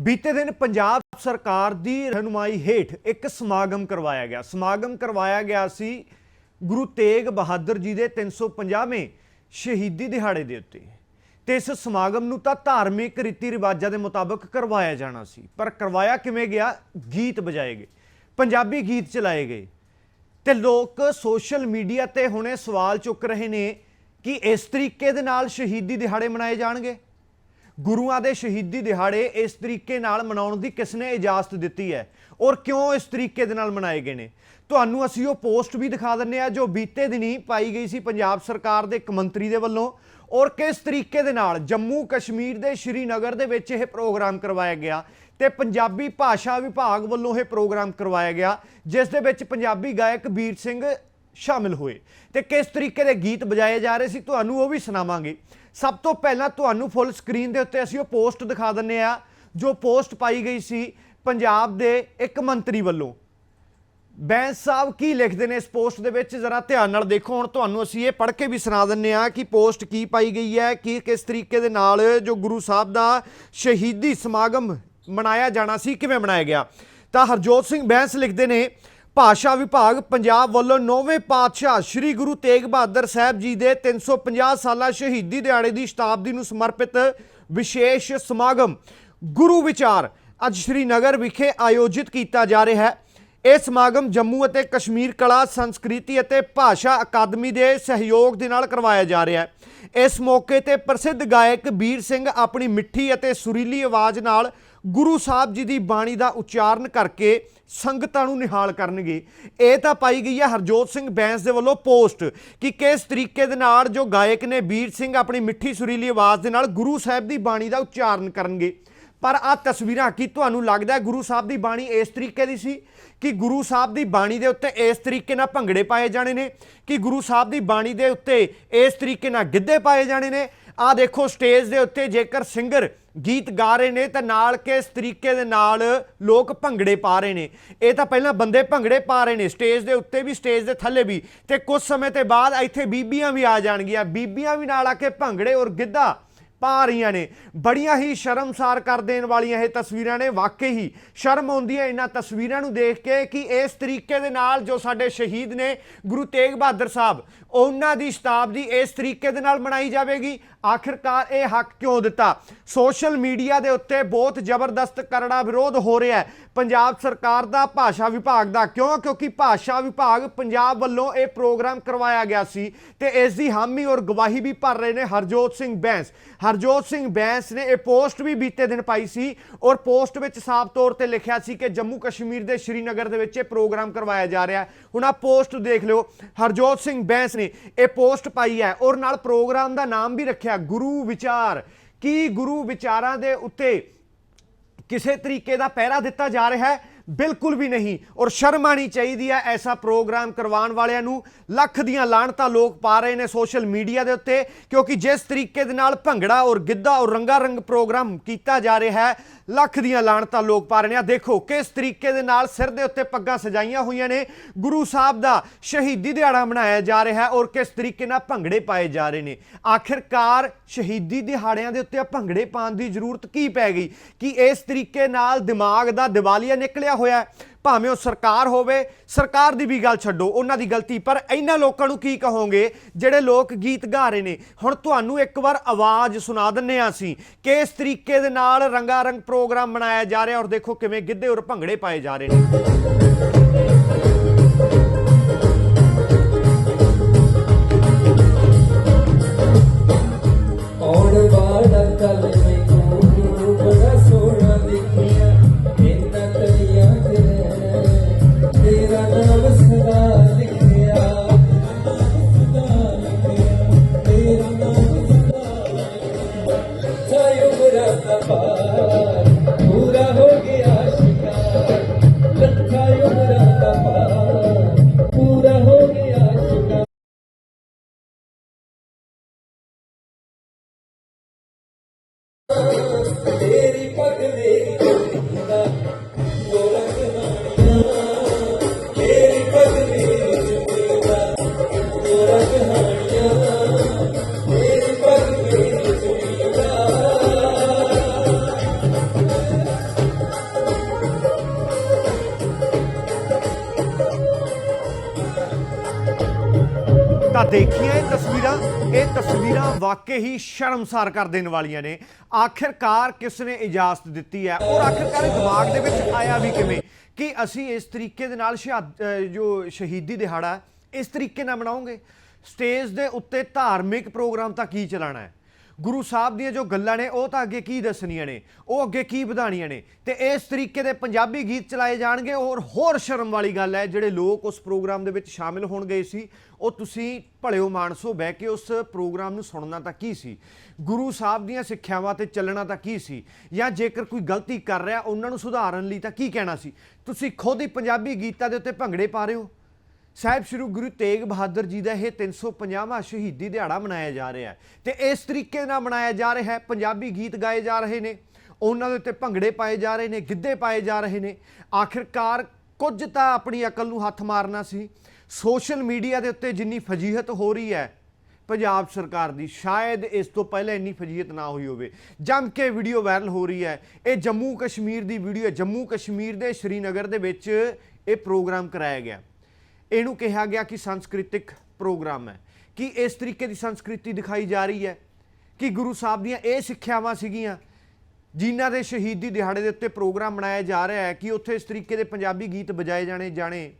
ਬੀਤੇ ਦਿਨ ਪੰਜਾਬ ਸਰਕਾਰ ਦੀ ਰਹਿਨੁਮਾਈ ਹੇਠ ਇੱਕ ਸਮਾਗਮ ਕਰਵਾਇਆ ਗਿਆ। ਸਮਾਗਮ ਕਰਵਾਇਆ ਗਿਆ ਸੀ ਗੁਰੂ ਤੇਗ ਬਹਾਦਰ ਜੀ ਦੇ 350ਵੇਂ ਸ਼ਹੀਦੀ ਦਿਹਾੜੇ ਦੇ ਉੱਤੇ। ਤੇ ਇਸ ਸਮਾਗਮ ਨੂੰ ਤਾਂ ਧਾਰਮਿਕ ਰੀਤੀ ਰਿਵਾਜਾਂ ਦੇ ਮੁਤਾਬਕ ਕਰਵਾਇਆ ਜਾਣਾ ਸੀ। ਪਰ ਕਰਵਾਇਆ ਕਿਵੇਂ ਗਿਆ? ਗੀਤ ਵਜਾਏ ਗਏ। ਪੰਜਾਬੀ ਗੀਤ ਚਲਾਏ ਗਏ। ਤੇ ਲੋਕ ਸੋਸ਼ਲ ਮੀਡੀਆ ਤੇ ਹੁਣੇ ਸਵਾਲ ਚੁੱਕ ਰਹੇ ਨੇ ਕਿ ਇਸ ਤਰੀਕੇ ਦੇ ਨਾਲ ਸ਼ਹੀਦੀ ਦਿਹਾੜੇ ਮਨਾਏ ਜਾਣਗੇ? ਗੁਰੂਆਂ ਦੇ ਸ਼ਹੀਦੀ ਦਿਹਾੜੇ ਇਸ ਤਰੀਕੇ ਨਾਲ ਮਨਾਉਣ ਦੀ ਕਿਸ ਨੇ ਇਜਾਜ਼ਤ ਦਿੱਤੀ ਹੈ? ਔਰ ਕਿਉਂ ਇਸ ਤਰੀਕੇ ਦੇ ਨਾਲ ਮਨਾਏ ਗਏ ਨੇ? ਤੁਹਾਨੂੰ ਅਸੀਂ ਉਹ ਪੋਸਟ ਵੀ ਦਿਖਾ ਦਿੰਨੇ ਆ ਜੋ ਬੀਤੇ ਦਿਨੀ ਪਾਈ ਗਈ ਸੀ ਪੰਜਾਬ ਸਰਕਾਰ ਦੇ ਇੱਕ ਮੰਤਰੀ ਦੇ ਵੱਲੋਂ। ਔਰ ਕਿਸ ਤਰੀਕੇ ਦੇ ਨਾਲ ਜੰਮੂ ਕਸ਼ਮੀਰ ਦੇ ਸ਼੍ਰੀਨਗਰ ਦੇ ਵਿੱਚ ਇਹ ਪ੍ਰੋਗਰਾਮ ਕਰਵਾਇਆ ਗਿਆ ਤੇ ਪੰਜਾਬੀ ਭਾਸ਼ਾ ਵਿਭਾਗ ਵੱਲੋਂ ਇਹ ਪ੍ਰੋਗਰਾਮ ਕਰਵਾਇਆ ਗਿਆ, ਜਿਸ ਦੇ ਵਿੱਚ ਪੰਜਾਬੀ ਗਾਇਕ ਵੀਰ ਸਿੰਘ ਸ਼ਾਮਿਲ ਹੋਏ। ਤੇ ਕਿਸ ਤਰੀਕੇ ਦੇ ਗੀਤ ਵਜਾਏ ਜਾ ਰਹੇ ਸੀ ਤੁਹਾਨੂੰ ਉਹ ਵੀ ਸੁਣਾਵਾਂਗੇ। ਸਭ ਤੋਂ ਪਹਿਲਾਂ ਤੁਹਾਨੂੰ ਫੁੱਲ ਸਕਰੀਨ ਦੇ ਉੱਤੇ ਅਸੀਂ ਉਹ ਪੋਸਟ ਦਿਖਾ ਦਿੰਨੇ ਆ, ਜੋ ਪੋਸਟ ਪਾਈ ਗਈ ਸੀ ਪੰਜਾਬ ਦੇ ਇੱਕ ਮੰਤਰੀ ਵੱਲੋਂ। ਬੈਂਸ ਸਾਹਿਬ ਕੀ ਲਿਖਦੇ ਨੇ ਇਸ ਪੋਸਟ ਦੇ ਵਿੱਚ? ਜ਼ਰਾ ਧਿਆਨ ਨਾਲ ਦੇਖੋ, ਹੁਣ ਤੁਹਾਨੂੰ ਅਸੀਂ ਇਹ ਪੜ੍ਹ ਕੇ ਵੀ ਸੁਣਾ ਦਿੰਨੇ ਆ ਕਿ ਪੋਸਟ ਕੀ ਪਾਈ ਗਈ ਹੈ, ਕਿ ਕਿਸ ਤਰੀਕੇ ਦੇ ਨਾਲ ਜੋ ਗੁਰੂ ਸਾਹਿਬ ਦਾ ਸ਼ਹੀਦੀ ਸਮਾਗਮ ਮਨਾਇਆ ਜਾਣਾ ਸੀ, ਕਿਵੇਂ ਮਨਾਇਆ ਗਿਆ। ਤਾਂ ਹਰਜੋਤ ਸਿੰਘ ਬੈਂਸ ਲਿਖਦੇ ਨੇ ਭਾਸ਼ਾ ਵਿਭਾਗ ਪੰਜਾਬ ਵੱਲੋਂ ਨੌਵੇਂ ਪਾਤਸ਼ਾਹ ਸ੍ਰੀ ਗੁਰੂ ਤੇਗ ਬਹਾਦਰ ਸਾਹਿਬ ਜੀ ਦੇ 350 ਸਾਲਾ ਸ਼ਹੀਦੀ ਦਿਹਾੜੇ ਦੀ ਸ਼ਤਾਬਦੀ ਨੂੰ ਸਮਰਪਿਤ ਵਿਸ਼ੇਸ਼ ਸਮਾਗਮ ਗੁਰੂ ਵਿਚਾਰ ਅੱਜ ਸ਼੍ਰੀਨਗਰ ਵਿਖੇ ਆਯੋਜਿਤ ਕੀਤਾ ਜਾ ਰਿਹਾ ਹੈ। ਇਹ ਸਮਾਗਮ ਜੰਮੂ ਅਤੇ ਕਸ਼ਮੀਰ ਕਲਾ, ਸੰਸਕ੍ਰਿਤੀ ਅਤੇ ਭਾਸ਼ਾ ਅਕਾਦਮੀ ਦੇ ਸਹਿਯੋਗ ਦੇ ਨਾਲ ਕਰਵਾਇਆ ਜਾ ਰਿਹਾ ਹੈ। ਇਸ ਮੌਕੇ ਤੇ ਪ੍ਰਸਿੱਧ ਗਾਇਕ ਵੀਰ ਸਿੰਘ ਆਪਣੀ ਮਿੱਠੀ ਅਤੇ ਸੁਰੀਲੀ ਆਵਾਜ਼ ਨਾਲ ਗੁਰੂ ਸਾਹਿਬ ਜੀ ਦੀ ਬਾਣੀ ਦਾ ਉਚਾਰਨ ਕਰਕੇ ਸੰਗਤਾਂ ਨੂੰ ਨਿਹਾਲ ਕਰਨਗੇ। ਇਹ ਤਾਂ ਪਾਈ ਗਈ ਹੈ ਹਰਜੋਤ ਸਿੰਘ ਬੈਂਸ ਦੇ ਵੱਲੋਂ ਪੋਸਟ ਕਿ ਕਿਸ ਤਰੀਕੇ ਦੇ ਨਾਲ ਜੋ ਗਾਇਕ ਨੇ ਵੀਰ ਸਿੰਘ ਆਪਣੀ ਮਿੱਠੀ ਸੁਰੀਲੀ ਆਵਾਜ਼ ਦੇ ਨਾਲ ਗੁਰੂ ਸਾਹਿਬ ਦੀ ਬਾਣੀ ਦਾ ਉਚਾਰਨ ਕਰਨਗੇ। ਪਰ ਆ ਤਸਵੀਰਾਂ ਕੀ ਤੁਹਾਨੂੰ ਲੱਗਦਾ ਗੁਰੂ ਸਾਹਿਬ ਦੀ ਬਾਣੀ ਇਸ ਤਰੀਕੇ ਦੀ ਸੀ? ਕਿ ਗੁਰੂ ਸਾਹਿਬ ਦੀ ਬਾਣੀ ਦੇ ਉੱਤੇ ਇਸ ਤਰੀਕੇ ਨਾਲ ਭੰਗੜੇ ਪਾਏ ਜਾਣੇ ਨੇ? ਕਿ ਗੁਰੂ ਸਾਹਿਬ ਦੀ ਬਾਣੀ ਦੇ ਉੱਤੇ ਇਸ ਤਰੀਕੇ ਨਾਲ ਗਿੱਧੇ ਪਾਏ ਜਾਣੇ ਨੇ? ਆ ਦੇਖੋ ਸਟੇਜ ਦੇ ਉੱਤੇ ਜੇਕਰ ਸਿੰਗਰ ਗੀਤ ਗਾ ਰਹੇ ਨੇ ਤਾਂ ਨਾਲ ਕਿਸ ਤਰੀਕੇ ਦੇ ਨਾਲ ਲੋਕ ਭੰਗੜੇ ਪਾ ਰਹੇ ਨੇ? ਇਹ ਤਾਂ ਪਹਿਲਾਂ ਬੰਦੇ ਭੰਗੜੇ ਪਾ ਰਹੇ ਨੇ, ਸਟੇਜ ਦੇ ਉੱਤੇ ਵੀ, ਸਟੇਜ ਦੇ ਥੱਲੇ ਵੀ। ਤੇ ਕੁਝ ਸਮੇਂ ਤੇ ਬਾਅਦ ਇੱਥੇ ਬੀਬੀਆਂ ਵੀ ਆ ਜਾਣਗੀਆਂ। ਬੀਬੀਆਂ ਵੀ ਨਾਲ ਆ ਕੇ ਭੰਗੜੇ ਔਰ ਗਿੱਧਾ ਪਾ ਰਹੀਆਂ ਨੇ। ਬੜੀਆਂ ਹੀ ਸ਼ਰਮਸਾਰ ਕਰ ਦੇਣ ਵਾਲੀਆਂ ਇਹ ਤਸਵੀਰਾਂ ਨੇ। ਵਾਕਈ ਹੀ ਸ਼ਰਮ ਆਉਂਦੀ ਹੈ ਇਹਨਾਂ ਤਸਵੀਰਾਂ ਨੂੰ ਦੇਖ ਕੇ ਕਿ ਇਸ ਤਰੀਕੇ ਦੇ ਨਾਲ ਜੋ ਸਾਡੇ ਸ਼ਹੀਦ ਨੇ ਗੁਰੂ ਤੇਗ ਬਹਾਦਰ ਸਾਹਿਬ, ਉਹਨਾਂ ਦੀ ਸ਼ਤਾਬਦੀ ਇਸ ਤਰੀਕੇ ਦੇ ਨਾਲ ਮਨਾਈ ਜਾਵੇਗੀ। ਆਖਿਰਕਾਰ ਇਹ ਹੱਕ ਕਿਉਂ ਦਿੱਤਾ? ਸੋਸ਼ਲ ਮੀਡੀਆ ਦੇ ਉੱਤੇ ਬਹੁਤ ਜ਼ਬਰਦਸਤ ਕਰੜਾ ਵਿਰੋਧ ਹੋ ਰਿਹਾ ਹੈ। ਪੰਜਾਬ ਸਰਕਾਰ ਦਾ, ਭਾਸ਼ਾ ਵਿਭਾਗ ਦਾ। ਕਿਉਂ? ਕਿਉਂਕਿ ਭਾਸ਼ਾ ਵਿਭਾਗ ਪੰਜਾਬ ਵੱਲੋਂ ਇਹ ਪ੍ਰੋਗਰਾਮ ਕਰਵਾਇਆ ਗਿਆ ਸੀ ਤੇ ਇਸ ਦੀ ਹਾਮੀ ਔਰ ਗਵਾਹੀ ਵੀ ਭਰ ਰਹੇ ਨੇ ਹਰਜੋਤ ਸਿੰਘ ਬੈਂਸ। ਹਰਜੋਤ ਸਿੰਘ ਬੈਂਸ ਨੇ ਇਹ ਪੋਸਟ ਵੀ ਬੀਤੇ ਦਿਨ ਪਾਈ ਸੀ ਔਰ ਪੋਸਟ ਵਿੱਚ ਸਾਫ਼ ਤੌਰ ਤੇ ਲਿਖਿਆ ਸੀ ਕਿ ਜੰਮੂ ਕਸ਼ਮੀਰ ਦੇ ਸ਼੍ਰੀਨਗਰ ਦੇ ਵਿੱਚ ਇਹ ਪ੍ਰੋਗਰਾਮ ਕਰਵਾਇਆ ਜਾ ਰਿਹਾ ਹੈ। ਹੁਣ ਆ ਪੋਸਟ ਦੇਖ ਲਿਓ। ਹਰਜੋਤ ਸਿੰਘ ਬੈਂਸ ਨੇ ਇਹ ਪੋਸਟ ਪਾਈ ਹੈ ਔਰ ਨਾਲ ਪ੍ਰੋਗਰਾਮ ਦਾ ਨਾਮ ਵੀ ਰੱਖਿਆ, ਗੁਰੂ ਵਿਚਾਰ। ਕੀ ਗੁਰੂ ਵਿਚਾਰਾਂ ਦੇ ਉੱਤੇ ਕਿਸੇ ਤਰੀਕੇ ਦਾ ਪਹਿਰਾ ਦਿੱਤਾ ਜਾ ਰਿਹਾ ਹੈ? ਬਿਲਕੁਲ ਵੀ ਨਹੀਂ। ਔਰ ਸ਼ਰਮ ਆਣੀ ਚਾਹੀਦੀ ਹੈ ਐਸਾ ਪ੍ਰੋਗਰਾਮ ਕਰਵਾਉਣ ਵਾਲਿਆਂ ਨੂੰ। ਲੱਖ ਦੀਆਂ ਲਾਹਣਤਾਂ ਲੋਕ ਪਾ ਰਹੇ ਨੇ ਸੋਸ਼ਲ ਮੀਡੀਆ ਦੇ ਉੱਤੇ, ਕਿਉਂਕਿ ਜਿਸ ਤਰੀਕੇ ਦੇ ਨਾਲ ਭੰਗੜਾ ਔਰ ਗਿੱਧਾ ਔਰ ਰੰਗਾ ਰੰਗ ਪ੍ਰੋਗਰਾਮ ਕੀਤਾ ਜਾ ਰਿਹਾ ਹੈ, ਲੱਖ ਦੀਆਂ ਲਾਹਣਤਾਂ ਲੋਕ ਪਾ ਰਹੇ ਨੇ। ਆ ਦੇਖੋ ਕਿਸ ਤਰੀਕੇ ਦੇ ਨਾਲ ਸਿਰ ਦੇ ਉੱਤੇ ਪੱਗਾਂ ਸਜਾਈਆਂ ਹੋਈਆਂ ਨੇ। ਗੁਰੂ ਸਾਹਿਬ ਦਾ ਸ਼ਹੀਦੀ ਦਿਹਾੜਾ ਮਨਾਇਆ ਜਾ ਰਿਹਾ ਹੈ ਔਰ ਕਿਸ ਤਰੀਕੇ ਨਾਲ ਭੰਗੜੇ ਪਾਏ ਜਾ ਰਹੇ ਨੇ। ਆਖਿਰਕਾਰ ਸ਼ਹੀਦੀ ਦਿਹਾੜਿਆਂ ਦੇ ਉੱਤੇ ਭੰਗੜੇ ਪਾਉਣ ਦੀ ਜ਼ਰੂਰਤ ਕੀ ਪੈ ਗਈ? ਕਿ ਇਸ ਤਰੀਕੇ ਨਾਲ ਦਿਮਾਗ ਦਾ ਦਿਵਾਲੀਆ ਨਿਕਲਿਆ ਹੋਇਆ ਭਾਵੇਂ ਉਹ ਸਰਕਾਰ ਹੋਵੇ, ਸਰਕਾਰ ਦੀ ਵੀ ਗੱਲ ਛੱਡੋ, ਉਹਨਾਂ ਦੀ ਗਲਤੀ। ਪਰ ਇਹਨਾਂ ਲੋਕਾਂ ਨੂੰ ਕੀ ਕਹੋਗੇ? ਜਿਹੜੇ ਲੋਕ ਗੀਤ ਗਾ ਰਹੇ ਨੇ। ਹੁਣ ਤੁਹਾਨੂੰ ਇੱਕ ਵਾਰ ਆਵਾਜ਼ ਸੁਣਾ ਦਿੰਨੇ ਆ ਅਸੀਂ ਕਿ ਇਸ ਤਰੀਕੇ ਦੇ ਨਾਲ ਰੰਗਾ ਰੰਗ ਪ੍ਰੋਗਰਾਮ ਮਨਾਇਆ ਜਾ ਰਿਹਾ ਔਰ ਦੇਖੋ ਕਿਵੇਂ ਗਿੱਧੇ ਔਰ ਭੰਗੜੇ ਪਾਏ ਜਾ ਰਹੇ ਨੇ। palabras ਤਾਂ ਦੇਖੀਆਂ ਇਹ ਤਸਵੀਰਾਂ ਇਹ ਤਸਵੀਰਾਂ ਵਾਕਈ ਹੀ ਸ਼ਰਮਸਾਰ ਕਰ ਦੇਣ ਵਾਲੀਆਂ ਨੇ। ਆਖਿਰਕਾਰ ਕਿਸ ਨੇ ਇਜਾਜ਼ਤ ਦਿੱਤੀ ਹੈ? ਔਰ ਆਖਿਰਕਾਰ ਇਹ ਦਿਮਾਗ ਦੇ ਵਿੱਚ ਆਇਆ ਵੀ ਕਿਵੇਂ? ਕਿ ਅਸੀਂ ਇਸ ਤਰੀਕੇ ਦੇ ਨਾਲ ਸ਼ਹਾਦ ਜੋ ਸ਼ਹੀਦੀ ਦਿਹਾੜਾ, ਇਸ ਤਰੀਕੇ ਨਾਲ ਮਨਾਉਂਗੇ? ਸਟੇਜ ਦੇ ਉੱਤੇ ਧਾਰਮਿਕ ਪ੍ਰੋਗਰਾਮ ਤਾਂ ਕੀ ਚਲਾਣਾ ਹੈ? ਗੁਰੂ ਸਾਹਿਬ ਦੀਆਂ ਜੋ ਗੱਲਾਂ ਨੇ, ਉਹ ਤਾਂ ਅੱਗੇ ਕੀ ਦੱਸਣੀਆਂ ਨੇ? ਉਹ ਅੱਗੇ ਕੀ ਵਧਾਣੀਆਂ ਨੇ? ਤੇ ਇਸ ਤਰੀਕੇ ਦੇ ਪੰਜਾਬੀ ਗੀਤ ਚਲਾਏ ਜਾਣਗੇ। ਔਰ ਹੋਰ ਸ਼ਰਮ ਵਾਲੀ ਗੱਲ ਹੈ, ਜਿਹੜੇ ਲੋਕ ਉਸ ਪ੍ਰੋਗਰਾਮ ਦੇ ਵਿੱਚ ਸ਼ਾਮਿਲ ਹੋਣ ਗਏ ਸੀ, ਉਹ ਤੁਸੀਂ ਭਲਿਓ ਮਾਨਸੋ ਬਹਿ ਕੇ ਉਸ ਪ੍ਰੋਗਰਾਮ ਨੂੰ ਸੁਣਨਾ ਤਾਂ ਕੀ ਸੀ? ਗੁਰੂ ਸਾਹਿਬ ਦੀਆਂ ਸਿੱਖਿਆਵਾਂ ਤੇ ਚੱਲਣਾ ਤਾਂ ਕੀ ਸੀ? ਜਾਂ ਜੇਕਰ ਕੋਈ ਗਲਤੀ ਕਰ ਰਿਹਾ, ਉਹਨਾਂ ਨੂੰ ਸੁਧਾਰਨ ਲਈ ਤਾਂ ਕੀ ਕਹਿਣਾ ਸੀ? ਤੁਸੀਂ ਖੁਦ ਹੀ ਪੰਜਾਬੀ ਗੀਤਾਂ ਦੇ ਉੱਤੇ ਭੰਗੜੇ ਪਾ ਰਹੇ ਹੋ? ਸਾਹਿਬ, ਸ੍ਰੀ ਗੁਰੂ ਤੇਗ ਬਹਾਦਰ ਜੀ ਦਾ ਇਹ 350ਵਾਂ ਸ਼ਹੀਦੀ ਦਿਹਾੜਾ ਮਨਾਇਆ ਜਾ ਰਿਹਾ ਹੈ ਤੇ ਇਸ ਤਰੀਕੇ ਨਾਲ ਮਨਾਇਆ ਜਾ ਰਿਹਾ ਹੈ। ਪੰਜਾਬੀ ਗੀਤ ਗਾਏ ਜਾ ਰਹੇ ਨੇ, ਉਹਨਾਂ ਦੇ ਉੱਤੇ ਭੰਗੜੇ ਪਾਏ ਜਾ ਰਹੇ ਨੇ, ਗਿੱਧੇ ਪਾਏ ਜਾ ਰਹੇ ਨੇ। ਆਖਿਰਕਾਰ ਕੁਝ ਤਾਂ ਆਪਣੀ ਅਕਲ ਨੂੰ ਹੱਥ ਮਾਰਨਾ ਸੀ। ਸੋਸ਼ਲ ਮੀਡੀਆ ਦੇ ਉੱਤੇ ਜਿੰਨੀ ਫਜੀਹਤ ਹੋ ਰਹੀ ਹੈ, ਪੰਜਾਬ ਸਰਕਾਰ ਦੀ ਸ਼ਾਇਦ ਇਸ ਤੋਂ ਪਹਿਲਾਂ ਇੰਨੀ ਫਜੀਹਤ ਨਾ ਹੋਈ ਹੋਵੇ। ਜੰਮ ਕੇ ਵੀਡੀਓ ਵਾਇਰਲ ਹੋ ਰਹੀ ਹੈ। ਇਹ ਜੰਮੂ ਕਸ਼ਮੀਰ ਦੀ ਵੀਡੀਓ ਹੈ। ਜੰਮੂ ਕਸ਼ਮੀਰ ਦੇ ਸ਼੍ਰੀਨਗਰ ਦੇ ਵਿੱਚ ਇਹ ਪ੍ਰੋਗਰਾਮ ਕਰਾਇਆ ਗਿਆ। ਇਹਨੂੰ ਕਿਹਾ ਗਿਆ ਕਿ ਸੰਸਕ੍ਰਿਤਿਕ ਪ੍ਰੋਗਰਾਮ ਹੈ। ਕਿ ਇਸ ਤਰੀਕੇ ਦੀ ਸੰਸਕ੍ਰਿਤੀ ਦਿਖਾਈ ਜਾ ਰਹੀ ਹੈ ਕਿ ਗੁਰੂ ਸਾਹਿਬ ਦੀਆਂ ਇਹ ਸਿੱਖਿਆਵਾਂ ਸੀਗੀਆਂ, ਜਿਨ੍ਹਾਂ ਦੇ ਸ਼ਹੀਦੀ ਦਿਹਾੜੇ ਦੇ ਉੱਤੇ ਪ੍ਰੋਗਰਾਮ ਮਨਾਇਆ ਜਾ ਰਿਹਾ ਹੈ, ਕਿ ਉੱਥੇ ਇਸ ਤਰੀਕੇ ਦੇ ਪੰਜਾਬੀ ਗੀਤ ਵਜਾਏ ਜਾਣੇ ਜਾਣੇ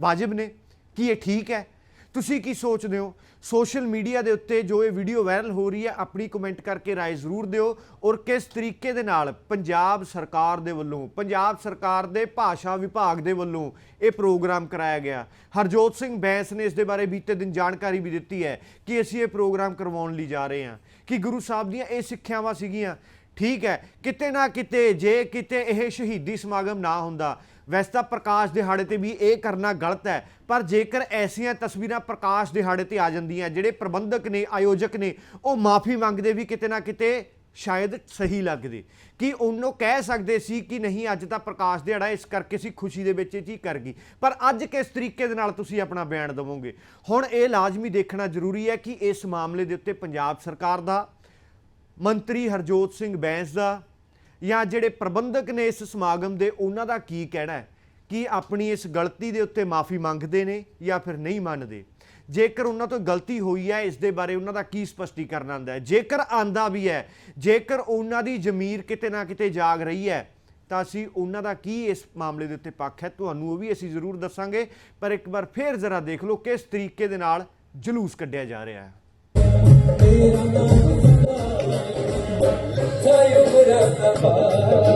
ਵਾਜਿਬ ਨੇ, ਕੀ ਇਹ ਠੀਕ ਹੈ। ਤੁਸੀਂ ਕੀ ਸੋਚਦੇ ਹੋ? ਸੋਸ਼ਲ ਮੀਡੀਆ ਦੇ ਉੱਤੇ ਜੋ ਇਹ ਵੀਡੀਓ ਵਾਇਰਲ ਹੋ ਰਹੀ ਹੈ, ਆਪਣੀ ਕਮੈਂਟ ਕਰਕੇ ਰਾਏ ਜ਼ਰੂਰ ਦਿਓ ਔਰ ਕਿਸ ਤਰੀਕੇ ਦੇ ਨਾਲ ਪੰਜਾਬ ਸਰਕਾਰ ਦੇ ਵੱਲੋਂ, ਪੰਜਾਬ ਸਰਕਾਰ ਦੇ ਭਾਸ਼ਾ ਵਿਭਾਗ ਦੇ ਵੱਲੋਂ ਇਹ ਪ੍ਰੋਗਰਾਮ ਕਰਾਇਆ ਗਿਆ? ਹਰਜੋਤ ਸਿੰਘ ਬੈਂਸ ਨੇ ਇਸ ਦੇ ਬਾਰੇ ਬੀਤੇ ਦਿਨ ਜਾਣਕਾਰੀ ਵੀ ਦਿੱਤੀ ਹੈ ਕਿ ਅਸੀਂ ਇਹ ਪ੍ਰੋਗਰਾਮ ਕਰਵਾਉਣ ਲਈ ਜਾ ਰਹੇ ਹਾਂ। ਕਿ ਗੁਰੂ ਸਾਹਿਬ ਦੀਆਂ ਇਹ ਸਿੱਖਿਆਵਾਂ ਸੀਗੀਆਂ। ਠੀਕ ਹੈ, ਕਿਤੇ ਨਾ ਕਿਤੇ, ਜੇ ਕਿਤੇ ਇਹ ਸ਼ਹੀਦੀ ਸਮਾਗਮ ਨਾ ਹੁੰਦਾ ਵੈਸੇ ਤਾਂ ਪ੍ਰਕਾਸ਼ ਦਿਹਾੜੇ ਤੇ ਵੀ ਇਹ ਕਰਨਾ ਗਲਤ ਹੈ, ਪਰ ਜੇਕਰ ਐਸੀਆਂ ਤਸਵੀਰਾਂ ਪ੍ਰਕਾਸ਼ ਦਿਹਾੜੇ ਤੇ ਆ ਜਾਂਦੀਆਂ, ਜਿਹੜੇ ਪ੍ਰਬੰਧਕ ਨੇ, ਆਯੋਜਕ ਨੇ, ਉਹ ਮਾਫੀ ਮੰਗਦੇ ਵੀ ਕਿਤੇ ਨਾ ਕਿਤੇ ਸ਼ਾਇਦ ਸਹੀ ਲੱਗਦੇ। ਕਿ ਉਹਨੂੰ ਕਹਿ ਸਕਦੇ ਸੀ ਕਿ ਨਹੀਂ, ਅੱਜ ਤਾਂ ਪ੍ਰਕਾਸ਼ ਦਿਹਾੜਾ ਇਸ ਕਰਕੇ ਸੀ, ਖੁਸ਼ੀ ਦੇ ਵਿੱਚ ਇਹ ਚੀਜ਼ ਕਰ ਗਈ। ਪਰ ਅੱਜ ਕਿਸ ਤਰੀਕੇ ਦੇ ਨਾਲ ਤੁਸੀਂ ਆਪਣਾ ਬਿਆਨ ਦਵੋਗੇ? ਹੁਣ ਇਹ ਲਾਜ਼ਮੀ ਦੇਖਣਾ ਜ਼ਰੂਰੀ ਹੈ ਕਿ ਇਸ ਮਾਮਲੇ ਦੇ ਉੱਤੇ ਪੰਜਾਬ ਸਰਕਾਰ ਦਾ, ਮੰਤਰੀ ਹਰਜੋਤ ਸਿੰਘ ਬੈਂਸ ਦਾ ਜਾਂ ਜਿਹੜੇ ਪ੍ਰਬੰਧਕ ਨੇ ਇਸ ਸਮਾਗਮ ਦੇ, ਉਹਨਾਂ ਦਾ ਕੀ ਕਹਿਣਾ ਹੈ? ਕਿ ਆਪਣੀ ਇਸ ਗਲਤੀ ਦੇ ਉੱਤੇ ਮਾਫੀ ਮੰਗਦੇ ਨੇ ਜਾਂ ਫਿਰ ਨਹੀਂ ਮੰਨਦੇ? ਜੇਕਰ ਉਹਨਾਂ ਤੋਂ ਗਲਤੀ ਹੋਈ ਹੈ, ਇਸ ਦੇ ਬਾਰੇ ਉਹਨਾਂ ਦਾ ਕੀ ਸਪਸ਼ਟੀਕਰਨ ਆਂਦਾ ਹੈ? ਜੇਕਰ ਆਂਦਾ ਵੀ ਹੈ, ਜੇਕਰ ਉਹਨਾਂ ਦੀ ਜ਼ਮੀਰ ਕਿਤੇ ਨਾ ਕਿਤੇ ਜਾਗ ਰਹੀ ਹੈ, ਤਾਂ ਅਸੀਂ ਉਹਨਾਂ ਦਾ ਕੀ ਇਸ ਮਾਮਲੇ ਦੇ ਉੱਤੇ ਪੱਖ ਹੈ? ਤੁਹਾਨੂੰ ਉਹ ਵੀ ਅਸੀਂ ਜ਼ਰੂਰ ਦੱਸਾਂਗੇ, ਪਰ ਇੱਕ ਵਾਰ ਫੇਰ ਜ਼ਰਾ ਦੇਖ ਲਓ ਕਿਸ ਤਰੀਕੇ ਦੇ ਨਾਲ ਜਲੂਸ ਕੱਢਿਆ ਜਾ ਰਿਹਾ ਹੈ। 的